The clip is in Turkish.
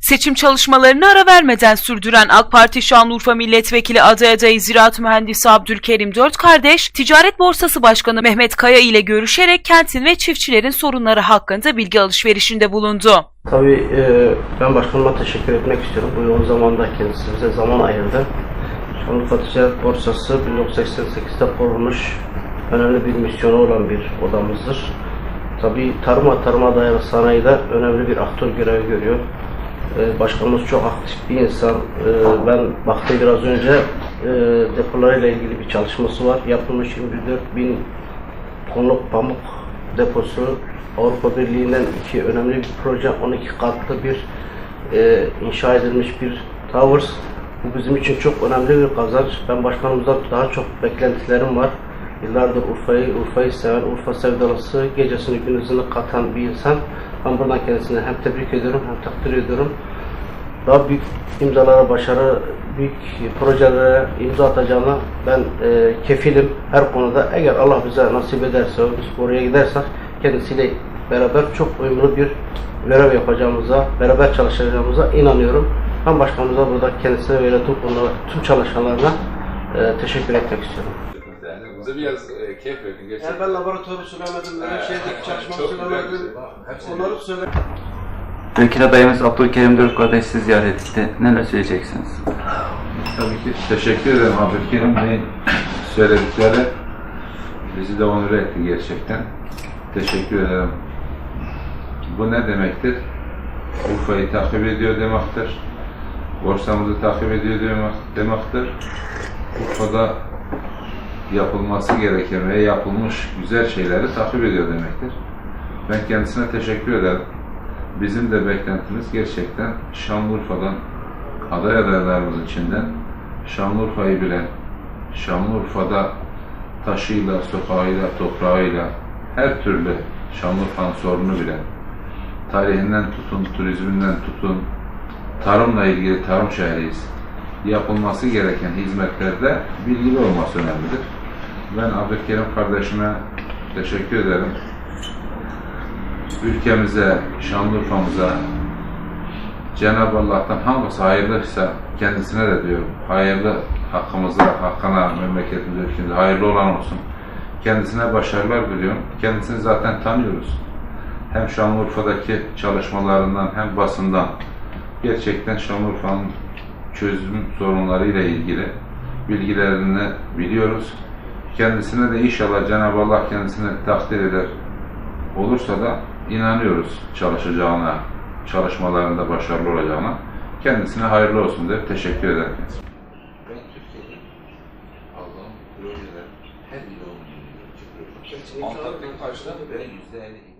Seçim çalışmalarını ara vermeden sürdüren AK Parti Şanlıurfa Milletvekili aday adayı Ziraat Mühendisi Abdülkerim Dört Kardeş, Ticaret Borsası Başkanı Mehmet Kaya ile görüşerek kentin ve çiftçilerin sorunları hakkında bilgi alışverişinde bulundu. Tabii e, ben başkanıma teşekkür etmek istiyorum. Bu yoğun zamanda kendisi bize zaman ayırdı. Şanlıurfa Ticaret Borsası 1988'de kurulmuş önemli bir misyonu olan bir odamızdır. Tabii tarıma tarıma dayalı sanayide önemli bir aktör görevi görüyor. E, başkanımız çok aktif bir insan. E, ben baktım biraz önce e, depolarıyla ilgili bir çalışması var. Yapılmış 24 bin tonluk pamuk deposu Avrupa Birliği'nden iki önemli bir proje, 12 katlı bir e, inşa edilmiş bir towers. Bu bizim için çok önemli bir kazanç. Ben başkanımızdan daha çok beklentilerim var. Yıllardır Urfa'yı, Urfa'yı seven, Urfa sevdalısı, gecesini gündüzünü katan bir insan. Ben buradan kendisine hem tebrik ediyorum hem takdir ediyorum. Daha büyük imzalara, başarı, büyük projelere imza atacağına ben e, kefilim her konuda. Eğer Allah bize nasip ederse, biz oraya gidersek kendisiyle beraber çok uyumlu bir görev yapacağımıza, beraber çalışacağımıza inanıyorum. Ben başkanımıza burada kendisine ve tüm tüm çalışanlarına e, teşekkür etmek istiyorum. Yani bize biraz e, keyif verdin gerçekten. Yani ben laboratuvarı söylemedim, Evet, şeydeki evet, çalışmamı şey. Hepsini Onları söyledim. Vekil adayımız Abdülkerim Dört kardeş sizi ziyaret etti. Neler söyleyeceksiniz? Tabii ki teşekkür ederim Abdülkerim Bey'in söyledikleri bizi de onur etti gerçekten. Teşekkür ederim. Bu ne demektir? Urfa'yı takip ediyor demektir. Borsamızı takip ediyor demek- demektir. Urfa'da yapılması gereken ve yapılmış güzel şeyleri takip ediyor demektir. Ben kendisine teşekkür ederim. Bizim de beklentimiz gerçekten Şanlıurfa'dan aday adaylarımız içinden Şanlıurfa'yı bilen, Şanlıurfa'da taşıyla, sokağıyla, toprağıyla her türlü Şanlıurfa'nın sorununu bilen, tarihinden tutun, turizminden tutun, tarımla ilgili tarım şehriyiz. Yapılması gereken hizmetlerde bilgili olması önemlidir. Ben Abdülkerim kardeşime teşekkür ederim. Ülkemize, Şanlıurfa'mıza, Cenab-ı Allah'tan hangisi hayırlıysa kendisine de diyorum. Hayırlı hakkımıza, hakkına, memleketimize, ülkemize hayırlı olan olsun. Kendisine başarılar diliyorum. Kendisini zaten tanıyoruz. Hem Şanlıurfa'daki çalışmalarından hem basından gerçekten Şanlıurfa'nın çözüm sorunlarıyla ilgili bilgilerini biliyoruz. Kendisine de inşallah Cenab-ı Allah kendisini takdir eder. Olursa da inanıyoruz çalışacağına, çalışmalarında başarılı olacağına. Kendisine hayırlı olsun der. Teşekkür ederim. Ben Türkiye'de Allah'ın projeleri her Kesinlikle. Antalya'daki karşıdan Tabii. ve yüzde elli